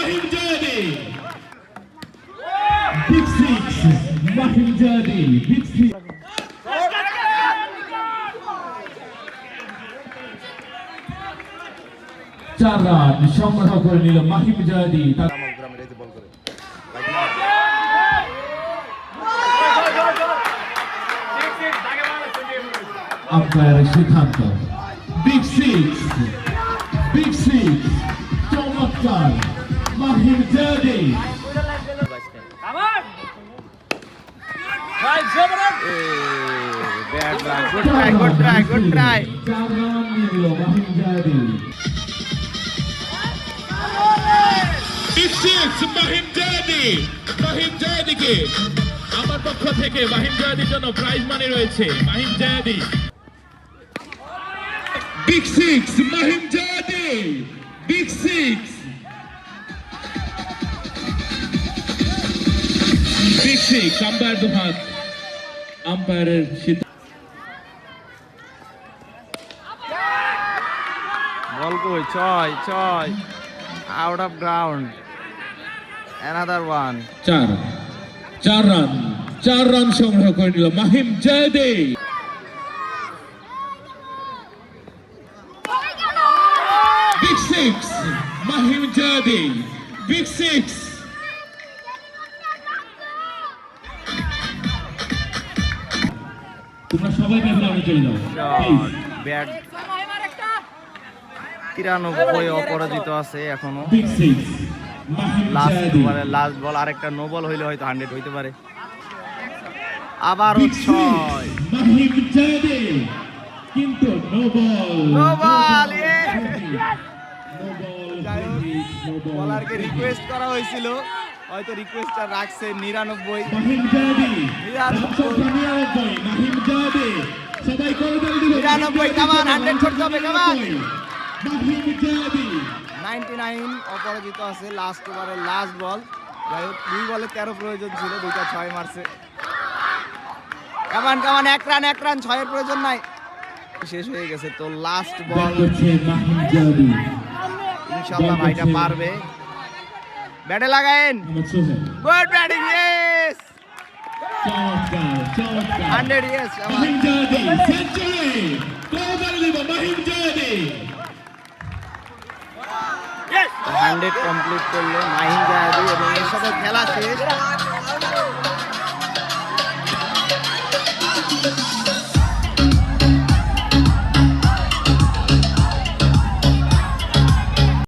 Mahim Jadi big six Mahim Jadi big six চার run, সংগ্রহ করে নিল মাহিম করে আম্পায়ারের সিদ্ধান্ত। বিগ সিক্স বিগ সিক্স চমৎকার। আমার পক্ষ থেকে মাহিম জয়াদির জন্য প্রাইজ মানি রয়েছে। Mahim Jayadi big six Mahim Jayadi big six six umpire দুহাত আম্পায়ারের সিদ্ধান্ত। বল কই? ছয় ছয়। Out of ground another one চার। চার রান। চার রান সংগ্রহ করে নিল Mahim Joyde big six Mahim Joyde big six তোমরা সবাই ব্যাকগ্রাউন্ডে চলে যাও ব্যাট তিরানব্বই অপরাজিত আছে এখনও। লাস্ট বল আরেকটা নো বল হইলে হয়তো হান্ড্রেড হইতে পারে। আবারও ছয়। কিন্তু নো বল নো বল বলারকে রিকোয়েস্ট করা হয়েছিল। হয়তো রিকোয়েস্টটা রাখছে নিরানব্বই। মাহিম নিরানব্বই। নিরানব্বই মাহিম জাদি সবাই করে দিল দিল নিরানব্বই, come on, 100 করতে হবে, come on! Mahim Jadi ninety nine অপরাজিত আছে লাস্ট ওভারে লাস্ট বল যাই হোক দুই বলে তেরো প্রয়োজন ছিল দুইটা ছয় মারছে। কামান কামান এক রান এক রান ছয়ের প্রয়োজন নাই। শেষ হয়ে গেছে তো লাস্ট বল ইনশাল্লাহ ভাইটা। পারবে। ব্যাটে লাগায়েন। গুড ব্যাটিং ইয়েস চমৎকার চমৎকার। হান্ড্রেড ইয়েস হান্ড্রেড কমপ্লিট করল মাহিন জাহাদি এবং এর সাথে খেলা শেষ।